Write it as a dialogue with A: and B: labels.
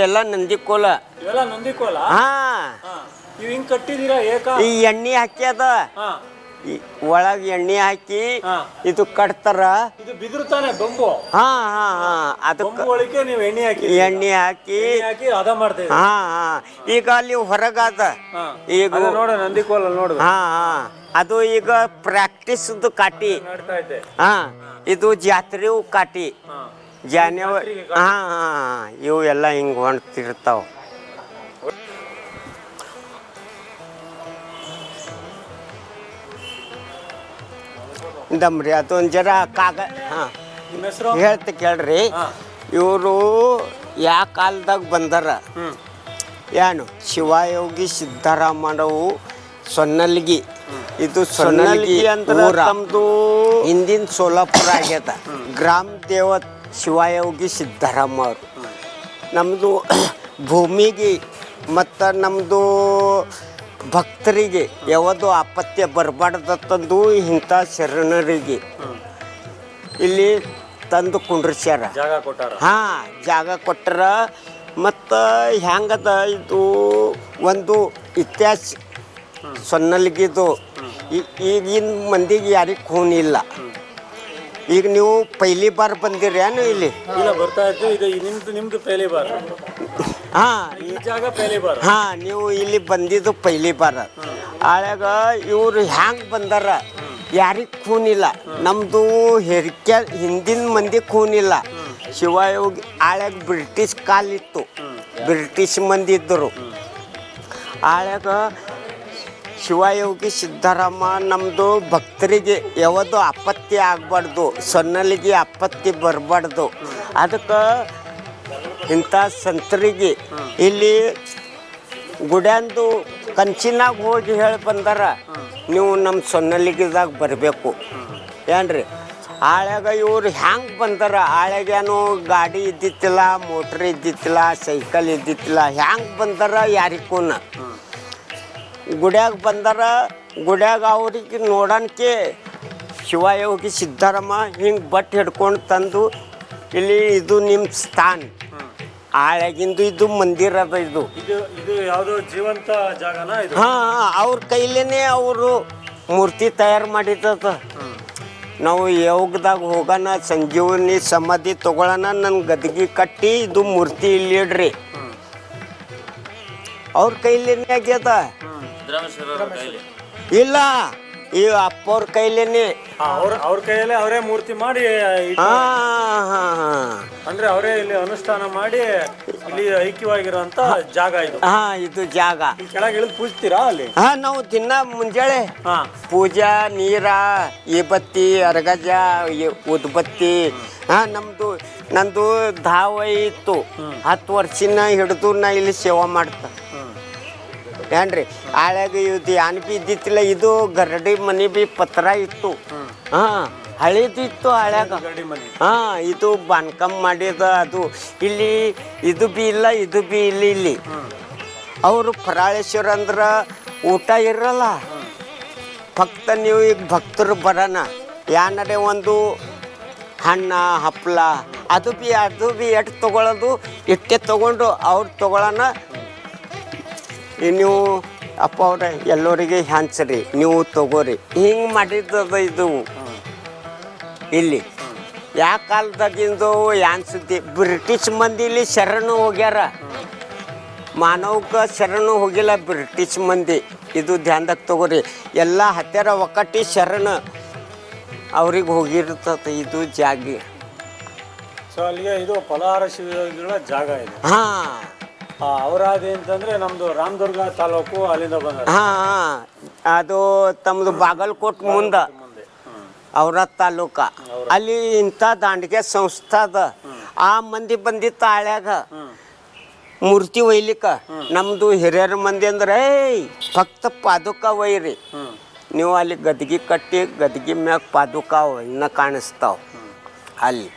A: ಇವೆಲ್ಲ ನಂದಿಕೋಲ.
B: ಇವೆಲ್ಲ ನಂದಿಕೋಲ?
A: ಹಾ.
B: ಹಾ. ಇವ್ ಹಿಂಗ್ ಕಟ್ಟಿದೀರಾ ಏಕ?
A: ಈ ಎಣ್ಣೆ ಹಾಕಿ
B: ಹಾ.
A: ಈ ಒಳಗೆ ಎಣ್ಣೆ ಹಾಕಿ
B: ಹಾ.
A: ಇದು ಕಟ್ತಾರ.
B: ಇದು ಬಿದ್ರು ತಾನೆ ಬೊಂಬು?
A: ಹಾ ಹಾ ಹಾ. ಅದಕ್ಕೆ
B: ಬೊಂಬು ಒಳಗೆ ನೀವು ಎಣ್ಣೆ ಹಾಕಿ
A: ಎಣ್ಣೆ ಹಾಕಿ
B: ಎಣ್ಣೆ ಹಾಕಿ ಹದ ಮಾಡ್ತಾ ಇದ್ದೀರಿ
A: ಹಾ ಹಾ. ಈಗ ಅಲ್ಲಿ ಹೊರಗಾದ.
B: ಹಾ.
A: ಈಗ
B: ಅದು ನೋಡ ನಂದಿಕೋಲ ನೋಡು.
A: ಹಾ ಹಾ. ಅದು ಈಗ ಪ್ರಾಕ್ಟೀಸ್ ಕಾಟಿ.
B: ನಡ್ತಾ
A: ಹಾ. ಇದು ಜಾತ್ರೆ ಕಾಟಿ.
B: ಹಾ.
A: ಜಾನ್ಯವ ಹಾಂ ಹಾಂ ಇವು ಎಲ್ಲ ಹಿಂಗೆ ಹೊಂಟ್ತಿರ್ತಾವ. ದಮ್ರಿ ಅದೊಂದು ಜರ ಕಾಗ ಹಾಂ. ಹೇಳ್ತ ಕೇಳ್ರಿ. ಇವರು ಯಾ ಕಾಲದಾಗ ಬಂದಾರ? ಏನು ಶಿವಯೋಗಿ ಸಿದ್ದರಾಮನವು ಸೊನ್ನಲ್ಗಿ. ಇದು ಸೊನ್ನಲ್ಗಿ ಅಂದ್ರೆ ತಮ್ಮದು ಹಿಂದಿನ ಸೋಲಾಪುರ ಆಗ್ಯದ. ಗ್ರಾಮ ದೇವತ್ ಶಿವಯೋಗಿ ಸಿದ್ದರಾಮ ಅವರು ನಮ್ಮದು ಭೂಮಿಗೆ ಮತ್ತು ನಮ್ಮದು ಭಕ್ತರಿಗೆ ಯಾವುದು ಅಪತ್ಯ ಬರಬಾರ್ದತ್ತಂದು ಇಂಥ ಶರಣರಿಗೆ. ಇಲ್ಲಿ ತಂದು ಕುಂಡ್ರಿಸ್ಯಾರ.
B: ಜಾಗ ಕೊಟ್ಟಾರ?
A: ಹಾ ಜಾಗ ಕೊಟ್ಟರ. ಮತ್ತು ಹ್ಯಾಂಗದ ಇದು ಒಂದು ಇತಿಹಾಸ ಸೊನ್ನಲ್ಗಿದು. ಈ- ಈಗಿನ ಮಂದಿಗೆ ಯಾರಿಗೆ ಖೂನ್ ಇಲ್ಲ. ಈಗ ನೀವು ಪೈಲಿ ಬಾರ್ ಬಂದಿರಿ ಏನು ಇಲ್ಲಿ?
B: ಇಲ್ಲ ಬರ್ತಾ ಇತ್ತು ಇದು ನಿಮ್ದು ನಿಮ್ದು ಪೇಲಿ ಬಾರ್.
A: ಹಾ.
B: ಈ ಜಾಗ ಪೇಲಿ ಬಾರ್.
A: ಹಾ ನೀವು ಇಲ್ಲಿ ಬಂದಿದ್ದು ಪೈಲಿ ಬಾರ. ಆಳ್ಯಾಗ ಇವ್ರು ಹ್ಯಾಂಗೆ ಬಂದಾರ? ಯಾರಿಗೆ ಖೂನಿಲ್ಲ ನಮ್ದು ಹೆರಿಕೆ ಹಿಂದಿನ ಮಂದಿ ಖೂನಿಲ್ಲ ಶಿವಯೋಗಿ ಆಳ್ಯಾಗ ಬ್ರಿಟಿಷ್ ಕಾಲಿತ್ತು ಬ್ರಿಟಿಷ್ ಮಂದಿ ಇದ್ದರು. ಆಳ್ಯಾಗ ಶಿವಯೋಗಿ ಸಿದ್ದರಾಮ ನಮ್ಮದು ಭಕ್ತರಿಗೆ ಯಾವುದು ಅಪತ್ತಿ ಆಗಬಾರ್ದು, ಸೊನ್ನಲಿಗೆ ಅಪತ್ತಿ ಬರಬಾರ್ದು. ಅದಕ್ಕೆ ಇಂಥ ಸಂತರಿಗೆ ಇಲ್ಲಿ ಗುಡ್ಯಾಂದು ಕಂಚಿನಾಗ ಹೋಗಿ ಹೇಳಿ ಬಂದಾರ, ನೀವು ನಮ್ಮ ಸೊನ್ನಲಿಗಿದಾಗ ಬರಬೇಕು. ಏನ್ರಿ? ಆಳ್ಯಾಗ ಇವ್ರು ಹ್ಯಾಂಗೆ ಬಂದಾರ? ಆಳ್ಯಾಗೇನು ಗಾಡಿ ಇದ್ದಿತ್ತಿಲ್ಲ, ಮೋಟ್ರ್ ಇದ್ದಿತ್ತಿಲ್ಲ, ಸೈಕಲ್ ಇದ್ದಿತ್ತಿಲ್ಲ, ಹ್ಯಾಂಗೆ ಬಂದಾರ ಯಾರಿಗೂನ ಗುಡ್ಯಾಗ ಬಂದಾರ ಗುಡ್ಯಾಗ ಅವ್ರಿಗೆ ನೋಡನ್ಕೆ ಶಿವಯೋಗಿ ಸಿದ್ಧರಾಮ ಹಿಂಗೆ ಬಟ್ಟೆ ಹಿಡ್ಕೊಂಡು ತಂದು ಇಲ್ಲಿ ಇದು ನಿಮ್ಮ ಸ್ಥಾನ. ಆಳ್ಯಾಗಿಂದು ಇದು ಮಂದಿರ ಅದ ಇದು.
B: ಜೀವಂತ
A: ಹಾಂ ಅವ್ರ ಕೈಲೇನೆ ಅವರು ಮೂರ್ತಿ ತಯಾರು ಮಾಡಿದ್ದದ ನಾವು ಯೋಗದಾಗ ಹೋಗೋಣ ಸಂಜೀವನಿ ಸಮಾಧಿ ತಗೊಳ್ಳೋಣ ನನ್ನ ಗದಗಿ ಕಟ್ಟಿ ಇದು ಮೂರ್ತಿ ಇಲ್ಲಿ ಇಡ್ರಿ. ಅವ್ರ ಕೈಲೇನೆ ಆಗ್ಯದ. ಇಲ್ಲ ಈ ಅಪ್ಪವ್ರ ಕೈಲೇನೆ.
B: ಅವ್ರ ಅವ್ರ ಕೈಯಲ್ಲೇ ಅವರೇ ಮೂರ್ತಿ ಮಾಡಿ ಇಟ್ಟು-
A: ಹಾ ಹಾಂ ಹಾಂ.
B: ಅಂದ್ರೆ ಅವರೇ ಇಲ್ಲಿ ಅನುಷ್ಠಾನ ಮಾಡಿ ಇಲ್ಲಿ ಐಕ್ಯವಾಗಿರುವಂತ ಜಾಗ ಇದು.
A: ಹಾ ಇದು ಜಾಗ.
B: ಇಲ್ಲಿ ಕೆಳಗೆ ಇಳಿದು ಪೂಜ್ತೀರಾ ಅಲ್ಲಿ?
A: ಹಾ ನಾವು ದಿನ ಮುಂಜಾನೆ
B: ಹಾ.
A: ಪೂಜಾ ನೀರ ಈ ಬತ್ತಿ ಅರಗಜ ಈ ಉದ್ಬತ್ತಿ. ಹಾ ನಮ್ದು ನಂದು ಧಾವೈ ಇತ್ತು. ಹತ್ತು ವರ್ಷಿನ ಹಿಡಿದು ನಾ ಇಲ್ಲಿ ಸೇವಾ ಮಾಡ್ತಾ. ಏನ್ರಿ? ಆಳ್ಯಾಗ ಇದು ಯಾನ್ ಬಿ ಇದ್ದಿತ್ತಿಲ್ಲ ಇದು ಗರಡಿ ಮನೆ ಬಿ ಪತ್ರ ಇತ್ತು. ಹಾಂ ಹಳೇದಿತ್ತು ಹಳ್ಯಾಗ
B: ಮನೆ.
A: ಹಾಂ ಇದು ಬಾನ್ಕಮ್ ಮಾಡಿದ ಅದು. ಇಲ್ಲಿ ಇದು ಬಿ ಇಲ್ಲ ಇದು ಬಿ ಇಲ್ಲಿ ಇಲ್ಲಿ. ಅವರು ಪರಾಳೇಶ್ವರ ಅಂದ್ರೆ ಊಟ ಇರಲ್ಲ. ಭಕ್ತ ನೀವು ಈಗ ಭಕ್ತರು ಬರೋಣ ಯಾನರೆ ಒಂದು ಹಣ್ಣ ಹಪ್ಪಳ ಅದು ಬಿ ಅದು ಬಿ ಎಟ್ಟು ತೊಗೊಳೋದು ಇಟ್ಟೆ ತೊಗೊಂಡು ಅವ್ರು ತೊಗೊಳೋಣ ಈ ನೀವು ಅಪ್ಪ ಅವ್ರೆ ಎಲ್ಲರಿಗೆ ಹಂಚ್ರಿ ನೀವು ತಗೋರಿ. ಹಿಂಗೆ ಮಾಡಿದ್ದದ ಇದು. ಇಲ್ಲಿ. ಯಾ ಕಾಲದಾಗಿಂದು ಯಾನ್ ಸುದ್ದಿ ಬ್ರಿಟಿಷ್ ಮಂದಿ ಇಲ್ಲಿ ಶರಣು ಹೋಗ್ಯಾರ. ಮಾನವಕ್ಕೆ ಶರಣು ಹೋಗಿಲ್ಲ ಬ್ರಿಟಿಷ್ ಮಂದಿ. ಇದು ಧ್ಯಾನದಾಗ ತಗೋರಿ. ಎಲ್ಲ ಹತ್ತಿರ ಒಕ್ಕಟ್ಟಿ ಶರಣ ಅವ್ರಿಗೆ ಹೋಗಿರ್ತದೆ ಇದು ಜಾಗಿ.
B: ಸೊ ಅಲ್ಲಿಗೆ ಇದು ಫಲಹಾರ ಶಿವಯೋಗಿಗಳ ಜಾಗ ಇದೆ.
A: ಹಾಂ.
B: ಅವರಾದಿ ಅಂತಂದ್ರೆ ನಮ್ದು ರಾಮದುರ್ಗ ತಾಲೂಕು ಅಲ್ಲಿಂದ ಬಂದ
A: ಹಾಂ ಹಾಂ. ಅದು ತಮ್ಮದು ಬಾಗಲಕೋಟ್ ಮುಂದೆ ಅವ್ರ ತಾಲೂಕ. ಅಲ್ಲಿ ಇಂಥ ದಾಂಡಿಗೆ ಸಂಸ್ಥೆ ಅದ. ಆ ಮಂದಿ ಬಂದಿತ್ತ ಹಳ್ಯಾಗ ಮೂರ್ತಿ ಒಯ್ಲಿಕ್ಕ ನಮ್ದು ಹಿರಿಯರ ಮಂದಿ ಅಂದ್ರೆ ಏಯ್ ಭಕ್ತ ಪಾದುಕ ಒಯ್ರಿ. ನೀವು ಅಲ್ಲಿ ಗದ್ಗಿ ಕಟ್ಟಿ ಗದ್ಗಿ ಮ್ಯಾಗ ಪಾದುಕ ಇನ್ನ ಕಾಣಿಸ್ತಾವ. ಅಲ್ಲಿ.